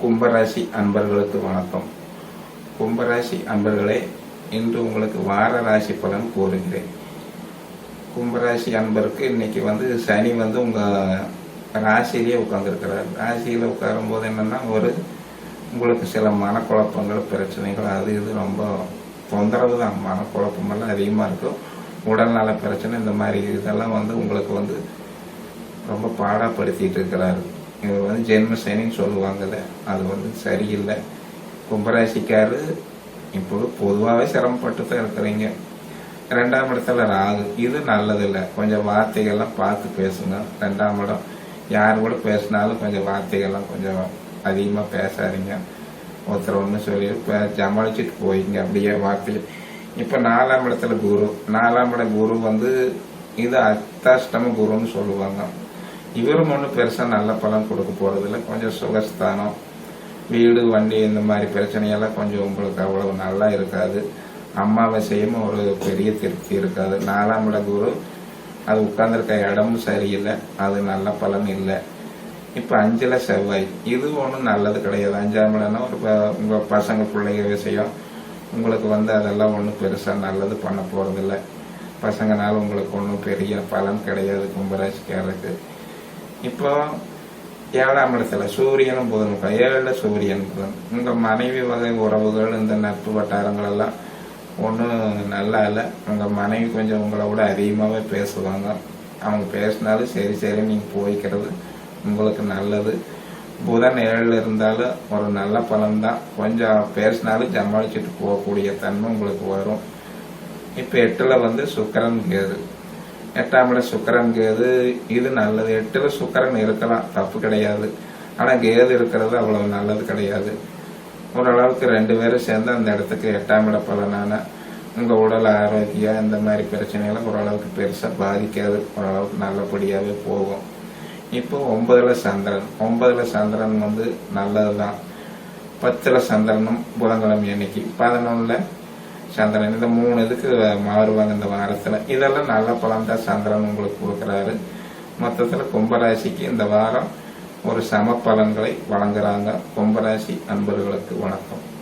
கும்பராசி அன்பர்களுக்கு வணக்கம். கும்பராசி அன்பர்களே இன்று உங்களுக்கு வார ராசி பலன் கூறுகிறேன். கும்பராசி அன்பருக்கு இன்னைக்கு வந்து சனி வந்து உங்க ராசியிலேயே உட்காந்துருக்கிறார் ராசியில் உட்காரும் போது என்னன்னா ஒரு உங்களுக்கு சில மனக்குழப்பங்கள் பிரச்சனைகள் அது இது ரொம்ப தொந்தரவு தான் மனக்குழப்பமெல்லாம் அதிகமாக இருக்கும் உடல்நல பிரச்சனை இந்த மாதிரி இதெல்லாம் வந்து உங்களுக்கு வந்து ரொம்ப பாடாப்படுத்திட்டு இருக்கிறாரு. இது வந்து ஜென்மசேனின்னு சொல்லுவாங்கல்ல அது வந்து சரியில்லை. கும்பராசிக்காரு இப்போ பொதுவாகவே சிரமப்பட்டு தான் இருக்கிறீங்க. ரெண்டாம் இடத்துல ராகு இது நல்லதில்லை. கொஞ்சம் வார்த்தைகள்லாம் பார்த்து பேசுங்க. ரெண்டாம் இடம் யார் கூட பேசினாலும் கொஞ்சம் வார்த்தைகள்லாம் கொஞ்சம் அதிகமாக பேசாதீங்க. ஒருத்தர் ஒன்று சொல்லி பே- சமாளிச்சுட்டு போயிங்க அப்படியே வார்த்தையில். இப்போ நாலாம் இடத்துல குரு. நாலாம் இட குரு வந்து இது அத்தாஷ்டம குருன்னு சொல்லுவாங்க. இவரும் ஒன்றும் பெருசாக நல்ல பலன் கொடுக்க போகிறதில்ல கொஞ்சம் சுகஸ்தானம் வீடு வண்டி இந்த மாதிரி பிரச்சனையெல்லாம் கொஞ்சம் உங்களுக்கு அவ்வளவு நல்லா இருக்காது. அம்மாவாசையும் ஒரு பெரிய திருப்தி இருக்காது. நாலாம் இட குரு அது உட்கார்ந்துருக்க இடமும் சரியில்லை. அது நல்ல பலன் இல்லை. இப்போ அஞ்சில் செவ்வாய். இது ஒன்றும் நல்லது கிடையாது. அஞ்சாம் இடம்னா ஒரு உங்கள் பசங்க பிள்ளைங்க விஷயம். உங்களுக்கு வந்து அதெல்லாம் ஒன்றும் பெருசாக நல்லது பண்ண போகிறதில்ல பசங்கனால உங்களுக்கு ஒன்றும் பெரிய பலன் கிடையாது கும்பராசிக்காரருக்கு. இப்போ ஏழாம் இடத்துல சூரியனும் புதனும் ஏழில் சூரியன் புதன். இந்த மனைவி வகை உறவுகள் இந்த நட்பு வட்டாரங்கள் எல்லாம் ஒன்றும் நல்லா இல்லை. உங்கள் மனைவி கொஞ்சம் உங்களை விட அதிகமாகவே பேசுவாங்க. அவங்க பேசினாலும் சரி சரி நீங்கள் போய்க்கிறது உங்களுக்கு நல்லது. புதன் ஏழில் இருந்தாலும் ஒரு நல்ல பலன் தான். கொஞ்சம் பேசினாலும் சமாளிச்சுட்டு போகக்கூடிய தன்மை உங்களுக்கு வரும். இப்போ எட்டில் வந்து சுக்கரன் கேது. எட்டாம் இடம் சுக்கரன் கேது இது நல்லது. எட்டுல சுக்கரன் இருக்கலாம். தப்பு கிடையாது. ஆனா கேது இருக்கிறது அவ்வளவு நல்லது கிடையாது. ஓரளவுக்கு ரெண்டு பேரும் சேர்ந்து அந்த இடத்துக்கு எட்டாம் இட பலனான உங்க உடல் ஆரோக்கியம் இந்த மாதிரி பிரச்சனைகளை ஓரளவுக்கு பெருசா பாதிக்காது. ஓரளவுக்கு நல்லபடியாவே போகும். இப்போ ஒன்பதுல சந்திரன். ஒன்பதுல சந்திரன் வந்து நல்லதுதான். பத்துல சந்திரனும் புதன்கிழமை அன்னைக்கு. பதினொன்னுல சந்திரன். இந்த மூணு இதுக்கு மாறுவாங்க இந்த வாரத்துல. இதெல்லாம் நல்ல பலன் தான் சந்திரன் உங்களுக்கு கொடுக்குறாரு. மொத்தத்துல கும்பராசிக்கு இந்த வாரம் ஒரு சம பலன்களை வழங்குறாங்க. கும்பராசி அன்பர்களுக்கு வணக்கம்.